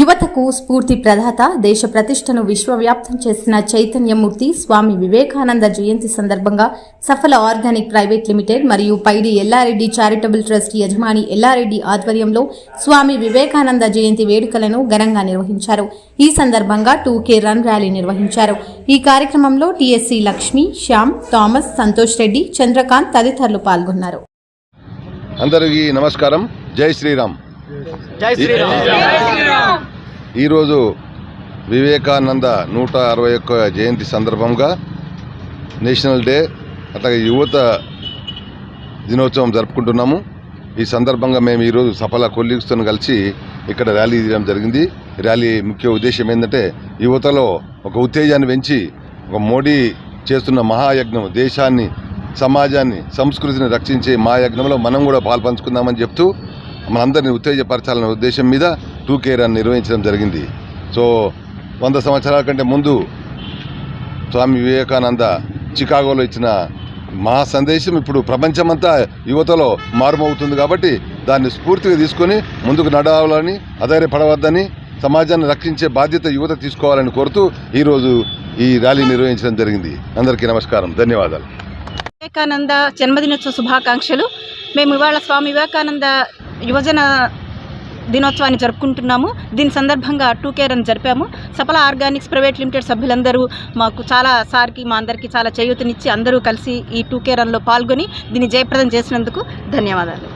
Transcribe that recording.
యువతకు స్ఫూర్తి ప్రదాత దేశ ప్రతిష్టను విశ్వవ్యాప్తం చేసిన చైతన్యమూర్తి స్వామి వివేకానంద జయంతి సందర్భంగా సఫల ఆర్గానిక్ ప్రైవేట్ లిమిటెడ్ మరియు పైడి ఎల్లారెడ్డి చారిటబుల్ ట్రస్ట్ యజమాని ఎల్లారెడ్డి ఆధ్వర్యంలో స్వామి వివేకానంద జయంతి వేడుకలను ఘనంగా నిర్వహించారు. ఈ సందర్భంగా టూ కే రన్ ర్యాలీ నిర్వహించారు. ఈ కార్యక్రమంలో టీఎస్సీ లక్ష్మి శ్యామ్ థామస్ సంతోష్ రెడ్డి చంద్రకాంత్ తదితరులు పాల్గొన్నారు. అందరికీ నమస్కారం. జై శ్రీరామ్. జై శ్రీరామ్. ఈరోజు వివేకానంద నూట అరవై ఒక్క జయంతి సందర్భంగా నేషనల్ డే అట్లాగే యువత దినోత్సవం జరుపుకుంటున్నాము. ఈ సందర్భంగా మేము ఈరోజు సఫల కొలీగ్స్తో కలిసి ఇక్కడ ర్యాలీ తీయడం జరిగింది. ర్యాలీ ముఖ్య ఉద్దేశం ఏంటంటే యువతలో ఒక ఉత్తేజాన్ని పెంచి ఒక మోడీ చేస్తున్న మహాయజ్ఞం దేశాన్ని సమాజాన్ని సంస్కృతిని రక్షించే మహాయజ్ఞంలో మనం కూడా పాల్పంచుకుందామని చెప్తూ మనందరినీ ఉత్తేజపరచాలనే ఉద్దేశం మీద టూ కేర్ అని నిర్వహించడం జరిగింది. సో వంద సంవత్సరాల కంటే ముందు స్వామి వివేకానంద చికాగోలో ఇచ్చిన మహా సందేశం ఇప్పుడు ప్రపంచమంతా యువతలో మారుమవుతుంది కాబట్టి దాన్ని స్ఫూర్తిగా తీసుకొని ముందుకు నడవాలని అధైర్యపడవద్దని సమాజాన్ని రక్షించే బాధ్యత యువత తీసుకోవాలని కోరుతూ ఈరోజు ఈ ర్యాలీ నిర్వహించడం జరిగింది. అందరికీ నమస్కారం. ధన్యవాదాలు. వివేకానంద జన్మదినోత్సవ శుభాకాంక్షలు. మేము ఇవాళ స్వామి వివేకానంద యువజన దినోత్సవాన్ని జరుపుకుంటున్నాము. దీని సందర్భంగా టూ కేర్ అని జరిపాము. సఫల ఆర్గానిక్స్ ప్రైవేట్ లిమిటెడ్ సభ్యులందరూ మాకు చాలా సార్కి మా అందరికీ చాలా చేయూతనిచ్చి అందరూ కలిసి ఈ టూ కేర్ రన్లో పాల్గొని దీన్ని జయప్రదం చేసినందుకు ధన్యవాదాలు.